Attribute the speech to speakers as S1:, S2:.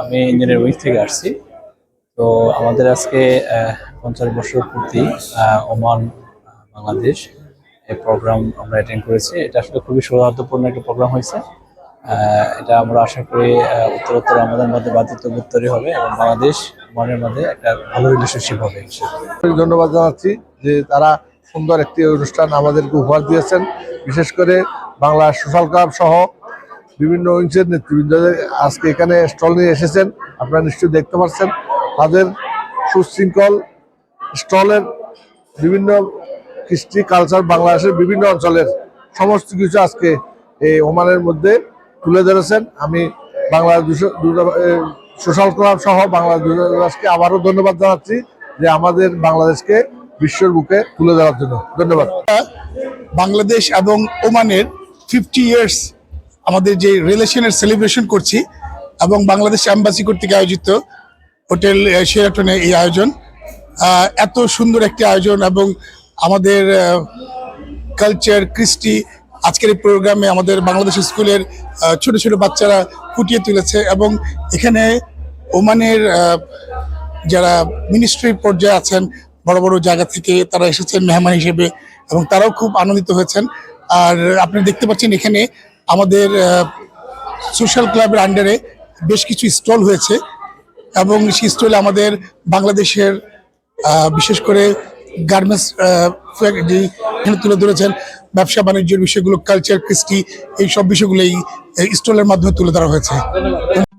S1: আমি engineer week থেকে আসছি। তো আমাদের আজকে পঞ্চাশ বছর পূর্তি ওমান বাংলাদেশ। এই প্রোগ্রাম আমরা অ্যাটেন্ড করেছি। এটা আসলে খুবই সৌহার্দ্যপূর্ণ একটা প্রোগ্রাম হয়েছে। এটা আমরা আশা করি উত্তরোত্তর আমাদের মধ্যে বাধ্যতাবোধ তৈরি হবে এবং বাংলাদেশ, ওমানের মধ্যে একটা ভালো রিলেশনশিপ হবে।
S2: ধন্যবাদ জানাচ্ছি যে তারা সুন্দর একটি অনুষ্ঠান আমাদেরকে উপহার দিয়েছেন। বিশেষ করে বাংলা সোশ্যাল ক্লাব সহ বিভিন্ন উইংসের নেতৃবৃন্দ আজকে এখানে স্টল নিয়ে এসেছেন। আপনারা নিশ্চয়ই দেখতে পাচ্ছেন তাদের সুশৃঙ্খল স্টলের বিভিন্ন কৃষ্টি কালচার বাংলাদেশের বিভিন্ন অঞ্চলের সমস্ত কিছু আজকে এই ওমানের মধ্যে তুলে ধরেছেন। আমি বাংলাদেশ সোশ্যাল ক্লাব সহ বাংলাদেশ দূতাবাসকে আবারও ধন্যবাদ জানাচ্ছি যে আমাদের বাংলাদেশকে বিশ্বের বুকে তুলে ধরার জন্য। ধন্যবাদ।
S3: বাংলাদেশ এবং ওমানের ফিফটি ইয়ার্স আমাদের যে রিলেশনের সেলিব্রেশন করছি এবং বাংলাদেশ অ্যাম্বাসি কর্তৃক আয়োজিত হোটেল শেরাটনে এই আয়োজন। এত সুন্দর একটি আয়োজন এবং আমাদের কালচার কৃষ্টি আজকের এই প্রোগ্রামে আমাদের বাংলাদেশ স্কুলের ছোট ছোট বাচ্চারা ফুটিয়ে তুলেছে এবং এখানে ওমানের যারা মিনিস্ট্রি পর্যায়ে আছেন, বড় বড় জায়গা থেকে তারা এসেছেন মেহমান হিসেবে এবং তারাও খুব আনন্দিত হয়েছেন। আর আপনি দেখতে পাচ্ছেন এখানে আমাদের সোশ্যাল ক্লাবের আন্ডারে বেশ কিছু স্টল হয়েছে এবং সেই স্টলে আমাদের বাংলাদেশের বিশেষ করে গার্মেন্টস যে তুলে ধরেছেন, ব্যবসা বাণিজ্যের বিষয়গুলো কালচার কৃষ্টি এই সব বিষয়গুলো এই স্টলের মাধ্যমে তুলে ধরা হয়েছে।